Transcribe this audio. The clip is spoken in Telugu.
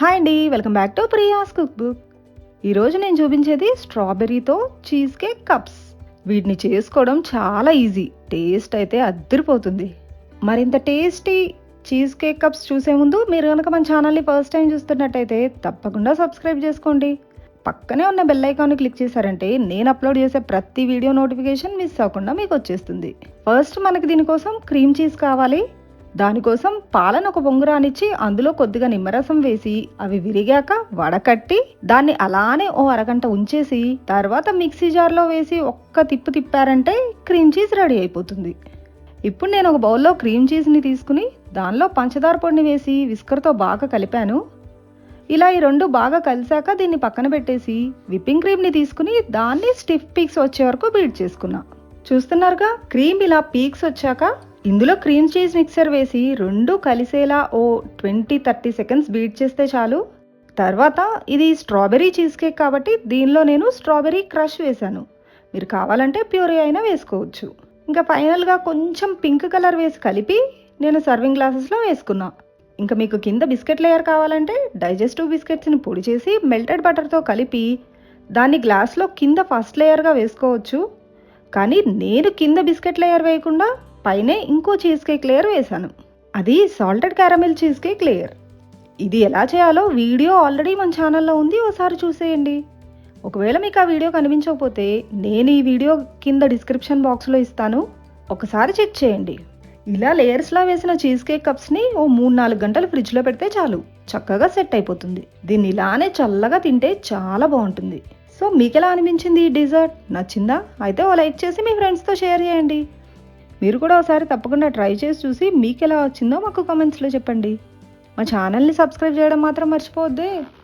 హాయ్ అండి welcome back to Priya's cook book ఈరోజు నేను చూపించేది స్ట్రాబెర్రీతో చీజ్ కేక్ కప్స్. వీటిని చేసుకోవడం చాలా ఈజీ టేస్ట్ అయితే అద్దరిపోతుంది. మరింత టేస్టీ చీజ్ కేక్ కప్స్ చూసే ముందు మీరు కనుక మన ఛానల్ని ఫస్ట్ టైం చూస్తున్నట్టయితే తప్పకుండా సబ్స్క్రైబ్ చేసుకోండి. పక్కనే ఉన్న బెల్ ఐకాన్ని క్లిక్ చేశారంటే నేను అప్లోడ్ చేసే ప్రతి వీడియో నోటిఫికేషన్ మిస్ అవ్వకుండా మీకు వచ్చేస్తుంది. ఫస్ట్ మనకి దీనికోసం క్రీమ్ చీజ్ కావాలి దానికోసం పాలను ఒక పొంగురానిచ్చి అందులో కొద్దిగా నిమ్మరసం వేసి అవి విరిగాక వడకట్టి దాన్ని అలానే ఓ అరగంట ఉంచేసి తర్వాత మిక్సీ జార్లో వేసి ఒక్క తిప్పు తిప్పారంటే క్రీమ్ చీజ్ రెడీ అయిపోతుంది. ఇప్పుడు నేను ఒక బౌల్లో క్రీమ్ చీజ్ని తీసుకుని దానిలో పంచదార పొడిని వేసి విస్కర్తో బాగా కలిపాను. ఇలా ఈ రెండు బాగా కలిసాక దీన్ని పక్కన పెట్టేసి విప్పింగ్ క్రీమ్ని తీసుకుని దాన్ని స్టిఫ్ పీక్స్ వచ్చే వరకు బీట్ చేసుకున్నా. చూస్తున్నారుగా క్రీమ్ ఇలా పీక్స్ వచ్చాక ఇందులో క్రీమ్ చీజ్ మిక్సర్ వేసి రెండు కలిసేలా ఓ ట్వంటీ థర్టీ సెకండ్స్ బీట్ చేస్తే చాలు. తర్వాత ఇది స్ట్రాబెర్రీ చీజ్ కేక్ కాబట్టి దీనిలో నేను స్ట్రాబెర్రీ క్రష్ వేశాను. మీరు కావాలంటే ప్యూరీ అయినా వేసుకోవచ్చు. ఇంకా ఫైనల్గా కొంచెం పింక్ కలర్ వేసి కలిపి నేను సర్వింగ్ గ్లాసెస్లో వేసుకున్నా. ఇంకా మీకు కింద బిస్కెట్ లేయర్ కావాలంటే డైజెస్టివ్ బిస్కెట్స్ని పొడి చేసి మెల్టెడ్ బటర్తో కలిపి దాన్ని గ్లాస్లో కింద ఫస్ట్ లేయర్గా వేసుకోవచ్చు. కానీ నేను కింద బిస్కెట్ లేయర్ వేయకుండా పైనే ఇంకో చీజ్ కేక్ లేయర్ వేశాను. అది salted caramel cheesecake layer ఇది ఎలా చేయాలో వీడియో ఆల్రెడీ మన ఛానల్లో ఉంది ఒకసారి చూసేయండి. ఒకవేళ మీకు ఆ వీడియో కనిపించకపోతే నేను ఈ వీడియో కింద డిస్క్రిప్షన్ బాక్స్లో ఇస్తాను. ఒకసారి చెక్ చేయండి. ఇలా లేయర్స్లో వేసిన చీజ్ కేక్ కప్స్ని ఓ మూడు నాలుగు గంటలు ఫ్రిడ్జ్లో పెడితే చాలు. చక్కగా సెట్ అయిపోతుంది. దీన్ని ఇలానే చల్లగా తింటే చాలా బాగుంటుంది. సో మీకు ఎలా అనిపించింది ఈ డిజర్ట్ నచ్చిందా? అయితే ఓ లైక్ చేసి మీ ఫ్రెండ్స్తో షేర్ చేయండి. మీరు కూడా ఒకసారి తప్పకుండా ట్రై చేసి చూసి మీకు ఎలా వచ్చిందో మాకు కామెంట్స్లో చెప్పండి. మా ఛానల్ని సబ్స్క్రైబ్ చేయడం మాత్రం మర్చిపోవద్దే.